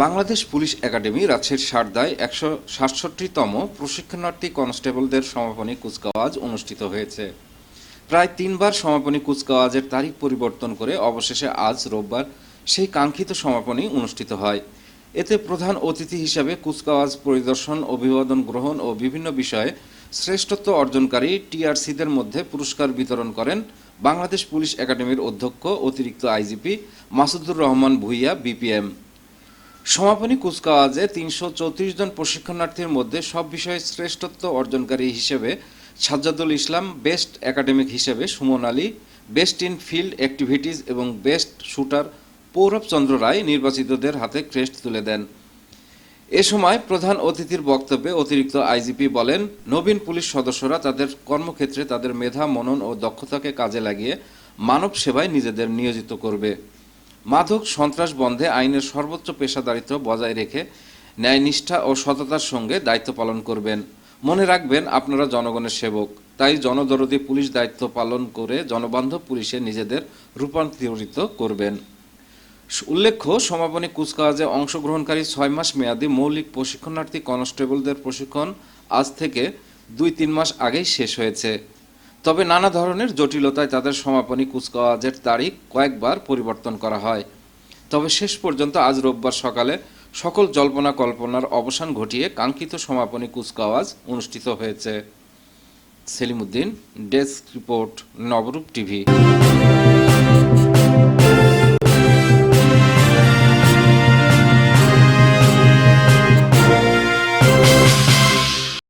Bangladesh police academy রাজশাহীর সারদায় একশো সাতষট্টিতম প্রশিক্ষণার্থী কনস্টেবলদের সমাপনী কুচকাওয়াজ অনুষ্ঠিত হয়েছে। প্রায় তিনবার সমাপনী কুচকাওয়াজের তারিখ পরিবর্তন করে অবশেষে আজ রোববার সেই কাঙ্ক্ষিত সমাপনী অনুষ্ঠিত হয়। এতে প্রধান অতিথি হিসাবে কুচকাওয়াজ পরিদর্শন, অভিবাদন গ্রহণ ও বিভিন্ন বিষয়ে শ্রেষ্ঠত্ব অর্জনকারী টিআরসিদের মধ্যে পুরস্কার বিতরণ করেন বাংলাদেশ পুলিশ একাডেমির অধ্যক্ষ, অতিরিক্ত আইজিপি মাসুদুর রহমান ভুইয়া, বিপিএম। সমাপনী কুচকাওয়াজে তিনশো চৌত্রিশ জন প্রশিক্ষণার্থীর মধ্যে সব বিষয়ে শ্রেষ্ঠত্ব অর্জনকারী হিসেবে সাজ্জাদুল ইসলাম, বেস্ট একাডেমিক হিসেবে Suman Ali, best in field activities এবং বেস্ট শুটার পৌরব চন্দ্র রায় নির্বাচিতদের হাতে ক্রেস্ট তুলে দেন। এ সময় প্রধান অতিথির বক্তব্যে অতিরিক্ত আইজিপি বলেন, নবীন পুলিশ সদস্যরা তাদের কর্মক্ষেত্রে তাদের মেধা, মনন ও দক্ষতাকে কাজে লাগিয়ে মানব সেবায় নিজেদের নিয়োজিত করবে। মাদক সন্ত্রাস বন্ধে আইনের সর্বোচ্চ পেশাদারিত্ব বজায় রেখে ন্যায়নিষ্ঠা ও সততার সঙ্গে দায়িত্ব পালন করবেন। মনে রাখবেন, আপনারা জনগণের সেবক। তাই জনদরদি পুলিশ দায়িত্ব পালন করে জনবান্ধব পুলিশে নিজেদের রূপান্তরিত করবেন। উল্লেখ্য, সমাপনী কুচকাওয়াজে অংশগ্রহণকারী ছয় মাস মেয়াদী মৌলিক প্রশিক্ষণার্থী কনস্টেবলদের প্রশিক্ষণ আজ থেকে দুই তিন মাস আগেই শেষ হয়েছে। তবে নানা ধরনের জটিলতায় তাদের সমাপনী কুচকাওয়াজের তারিখ কয়েকবার পরিবর্তন করা হয়। তবে শেষ পর্যন্ত আজ রোববার সকালে সকল জল্পনা কল্পনার অবসান ঘটিয়ে কাঙ্ক্ষিত সমাপনী কুচকাওয়াজ অনুষ্ঠিত হয়েছে। Selimuddin, desk report, Nabarup TV.